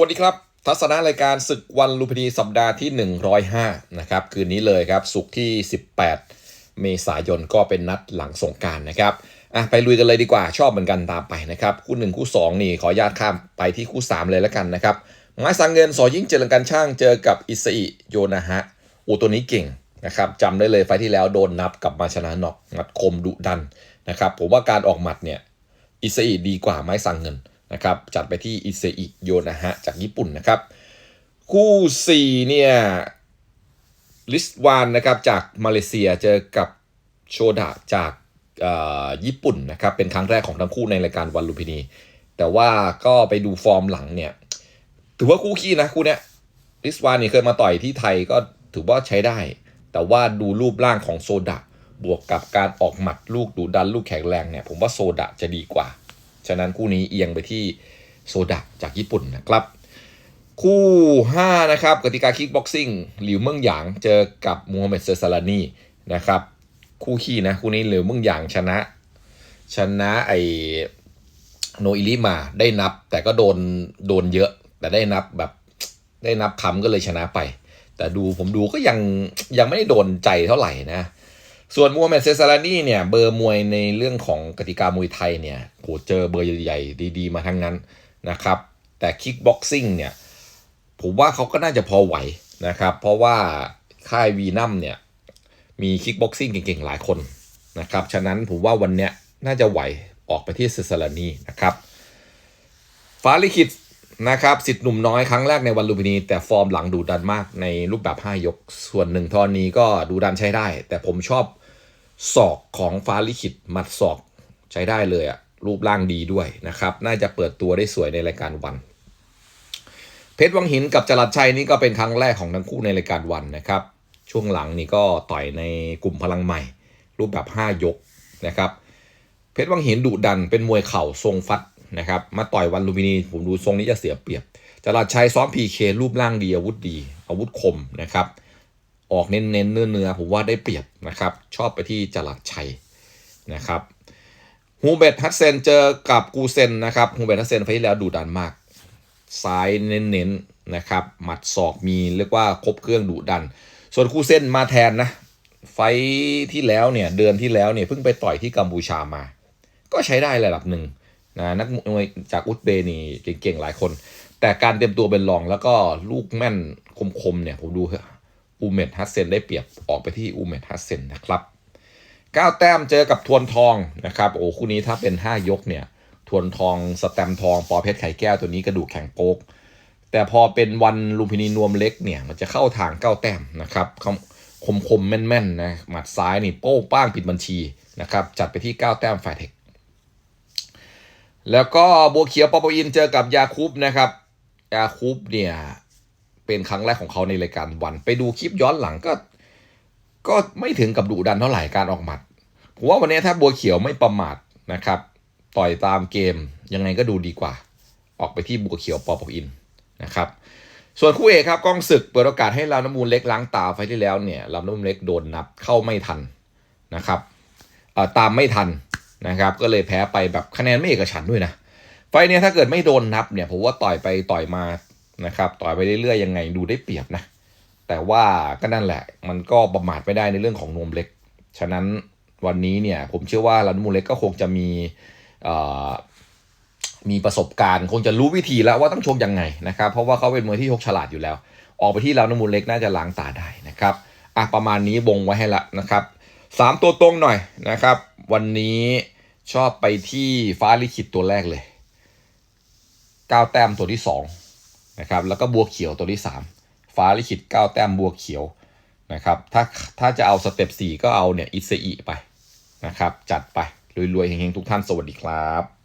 วัสดีครับ ทัศนะรายการศึกวันลุมพินีสัปดาห์ที่ 105 นะครับ คืนนี้เลยครับ สุกที่ 18 เมษายนก็เป็นนัดหลังสงกรารนะครับอะไปลุยกันเลยดีกว่าชอบเหมือนกันตามไปนะครับ คู่ 1 คู่ 2 นี่ขอญาตข้ามไปที่คู่ 3 เลยแล้วกันนะครับไม้สังเงินสอยิ่งเจริญกันช่างเจอกับอิสอิโยนะฮะโอตัวนี้เก่งนะครับจำได้เลยไฟที่แล้วโดนนับกลับมาชนะนอกหมัดคมดุดันนะครับผมว่าการออกหมัดเนี่ยอิเซอิดีกว่าไม้สังเงิน นะครับจัดไปที่อิเซอิโยนะฮะจากญี่ปุ่นนะครับ คู่4เนี่ยลิสวานนะครับจากมาเลเซียเจอกับโชดะจากญี่ปุ่นนะครับเป็นครั้งแรกของทั้งคู่ในรายการวันลุมพินี แต่ว่าก็ไปดูฟอร์มหลังเนี่ยถือว่าคู่ขี้นะคู่เนี้ยลิสวานเนี่ยเคยมาต่อยที่ไทยก็ถือว่าใช้ได้ แต่ว่าดูรูปร่างของโซดะบวกกับการออกหมัดลูกดุดันลูกแข็งแรงเนี่ยผมว่าโซดะจะดีกว่า ฉะนั้นคู่นี้เอียงไปที่โซดะจากญี่ปุ่นนะครับ คู่ 5 นะครับกติกาคิกบ็อกซิ่งหลิวเมืองหยางเจอกับมูฮัมหมัดเซซาลานีนะครับ คู่ขี้นะ คู่นี้หลิวเมืองหยางชนะ ชนะไอโนอิลิมาได้นับ แต่ก็โดนโดนเยอะ แต่ได้นับแบบได้นับคำก็เลยชนะไป แต่ดูผมดูก็ยังยังไม่ได้โดนใจเท่าไหร่นะ ส่วนมูฮัมหมัดเซซารานีเนี่ยเบอร์มวยในเรื่องของกติกามวยไทยเนี่ยโหเจอเบอร์ใหญ่ๆดีๆ มาทั้งนั้นนะครับ แต่คิกบ็อกซิ่งเนี่ยผมว่าเขาก็น่าจะพอไหวนะครับ เพราะว่าค่ายวีนัมเนี่ยมีคิกบ็อกซิ่งเก่งๆ หลายคนนะครับ ฉะนั้นผมว่าวันเนี้ยน่าจะไหวออกไปที่เซซารานีนะครับ ฟ้าลิขิต นะครับสิทธิ์หนุ่มน้อยครั้งแรกในวันลุมพินี แต่ฟอร์มหลังดูดันมากในรูปแบบ 5 ยก ส่วนหนึ่งทอนนี้ก็ดูดันใช้ได้ แต่ผมชอบศอกของฟ้าลิขิตหมัดศอกใช้ได้เลยอะรูปร่างดีด้วยนะครับ น่าจะเปิดตัวได้สวยในรายการวัน เพชรวังหินกับจรัสชัยนี่ก็เป็นครั้งแรกของทั้งคู่ในรายการวันนะครับ ช่วงหลังนี่ก็ต่อยในกลุ่มพลังใหม่ รูปแบบ 5 ยกนะครับ เพชรวังหินดุดันเป็นมวยเข่าทรงฟัด นะครับมาต่อยวันลุมพินีผมดูทรงนี้จะเสียเปรียบจรัสชัยซ้อมพีเครูปร่างดีอาวุธดี อาวุธคมนะครับออกเน้นเน้นเนื้อเนื้อผมว่าได้เปรียบนะครับชอบไปที่จรัสชัยนะครับฮูเบตฮัตเซนเจอกับกูเซนนะครับฮูเบตฮัตเซนไฟล์ที่แล้วดุดันมากซ้ายเน้นๆนนะครับหมัดศอกมีเรียกว่าครบเครื่องดุดัน ส่วนคูเซนมาแทนนะไฟท์ที่แล้วเนี่ยเดือนที่แล้วเนี่ยเพิ่งไปต่อยที่กัมพูชามา ก็ใช้ได้ระดับหนึ่ง นะนักมวยจากอุซเบนี่เก่งๆ หลายคน แต่การเตรียมตัวเป็นรองแล้วก็ลูกแม่นคมๆเนี่ยผมดูอูเมดฮัสเซนได้เปรียบออกไปที่อูเมดฮัสเซนนะครับก้าวแต้มเจอกับทวนทองนะครับโอ้คู่นี้ถ้าเป็น 5 ยกเนี่ยทวนทองสแตมทองปอเพชรไข่แก้วตัวนี้กระดูกแข็งโป๊กแต่พอเป็นวันลุมพินีนวมเล็กเนี่ยมันจะเข้าทางเก้าแต้มนะครับคมคมๆแม่นๆนะหมัดซ้ายนี่โป้งป้างผิดบัญชีนะครับจัดไปที่ 9 แต้มฝ่ายเทค แล้วก็บัวเขียวปอปอินเจอกับยาคูบนะครับ ยาคูบเนี่ย เป็นครั้งแรกของเขาในรายการวัน ไปดูคลิปย้อนหลังก็ ก็ไม่ถึงกับดุดันเท่าไหร่การออกหมัดผมว่าวันนี้ถ้าบัวเขียวไม่ประมาทนะครับ ต่อยตามเกมยังไงก็ดูดีกว่า ออกไปที่บัวเขียวปอปอินนะครับส่วนคู่เอกครับกล้องศึกเปิดโอกาสให้ลำน้ำมูลเล็กล้างตาไฟที่แล้วเนี่ยลำน้ำมูลเล็กโดนนับเข้าไม่ทันนะครับตามไม่ทัน นะครับก็เลยแพ้ไปแบบคะแนนไม่เอกฉันด้วยนะไฟเนี้ยถ้าเกิดไม่โดนนับเนี่ยผมว่าต่อยไปต่อยมานะครับต่อยไปเรื่อยๆยังไงดูได้เปรียบนะแต่ว่าก็นั่นแหละมันก็ประมาทไม่ได้ในเรื่องของนวมเล็ก ฉะนั้นวันนี้เนี่ยผมเชื่อว่าลำน้ำมูเล็กก็คงจะมีมีประสบการณ์ คงจะรู้วิธีแล้วว่าต้องชกยังไงนะครับ เพราะว่าเขาเป็นมวยที่ชกฉลาดอยู่แล้ว ออกไปที่ลานมูเล็กน่าจะล้างตาได้นะครับอะประมาณนี้บงไว้ให้ละนะครับสามตัวตรงหน่อยนะครับ วันนี้ ชอบไปที่ฟ้าลิขิตตัวแรกเลยก้าวแต้มตัวที่สองนะครับแล้วก็บัวเขียวตัวที่สามฟ้าลิขิตก้าวแต้มบัวเขียวนะครับถ้าถ้าจะเอาสเต็ปสี่ก็เอาเนี่ยอิเซอิไปนะครับจัดไปรวยๆเฮงๆทุกท่านสวัสดีครับ